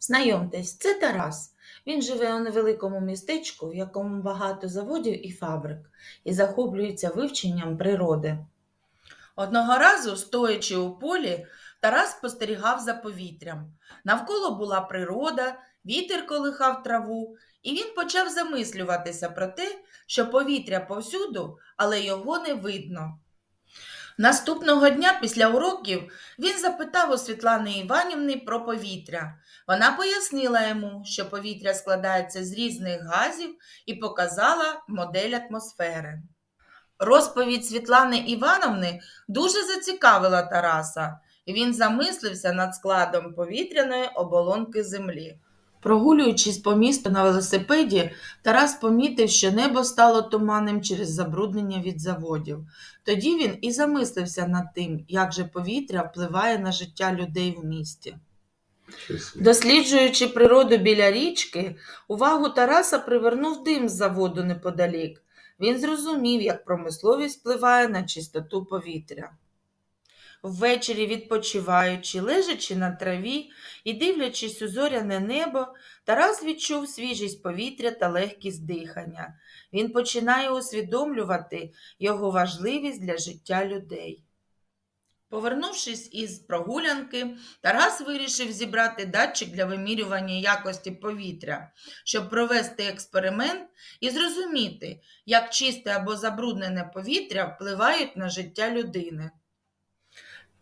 Знайомтесь, це Тарас. Він живе у невеликому містечку, в якому багато заводів і фабрик, і захоплюється вивченням природи. Одного разу, стоячи у полі, Тарас спостерігав за повітрям. Навколо була природа, вітер колихав траву, і він почав замислюватися про те, що повітря повсюду, але його не видно. Наступного дня після уроків він запитав у Світлани Іванівни про повітря. Вона пояснила йому, що повітря складається з різних газів і показала модель атмосфери. Розповідь Світлани Івановни дуже зацікавила Тараса, і він замислився над складом повітряної оболонки землі. Прогулюючись по місту на велосипеді, Тарас помітив, що небо стало туманним через забруднення від заводів. Тоді він і замислився над тим, як же повітря впливає на життя людей в місті. Досліджуючи природу біля річки, увагу Тараса привернув дим з заводу неподалік. Він зрозумів, як промисловість впливає на чистоту повітря. Ввечері, відпочиваючи, лежачи на траві і дивлячись у зоряне небо, Тарас відчув свіжість повітря та легкість дихання. Він починає усвідомлювати його важливість для життя людей. Повернувшись із прогулянки, Тарас вирішив зібрати датчик для вимірювання якості повітря, щоб провести експеримент і зрозуміти, як чисте або забруднене повітря впливають на життя людини.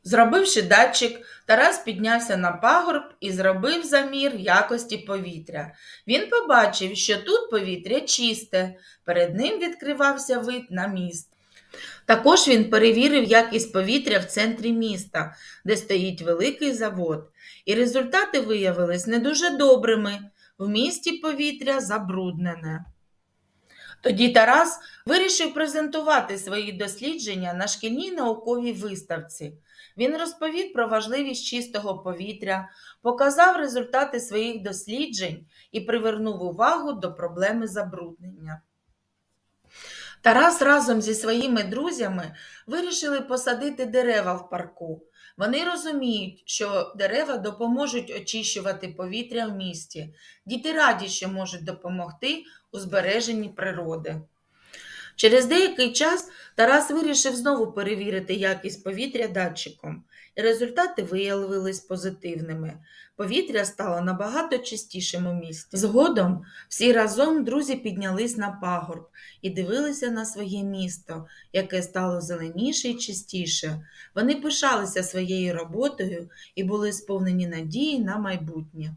Зробивши датчик, Тарас піднявся на пагорб і зробив замір якості повітря. Він побачив, що тут повітря чисте, перед ним відкривався вид на міст. Також він перевірив якість повітря в центрі міста, де стоїть великий завод, і результати виявились не дуже добрими. В місті повітря забруднене. Тоді Тарас вирішив презентувати свої дослідження на шкільній науковій виставці. Він розповів про важливість чистого повітря, показав результати своїх досліджень і привернув увагу до проблеми забруднення. Тарас разом зі своїми друзями вирішили посадити дерева в парку. Вони розуміють, що дерева допоможуть очищувати повітря в місті. Діти раді, що можуть допомогти у збереженні природи. Через деякий час Тарас вирішив знову перевірити якість повітря датчиком, і результати виявились позитивними. Повітря стало набагато чистішим у місті. Згодом всі разом друзі піднялись на пагорб і дивилися на своє місто, яке стало зеленіше і чистіше. Вони пишалися своєю роботою і були сповнені надії на майбутнє.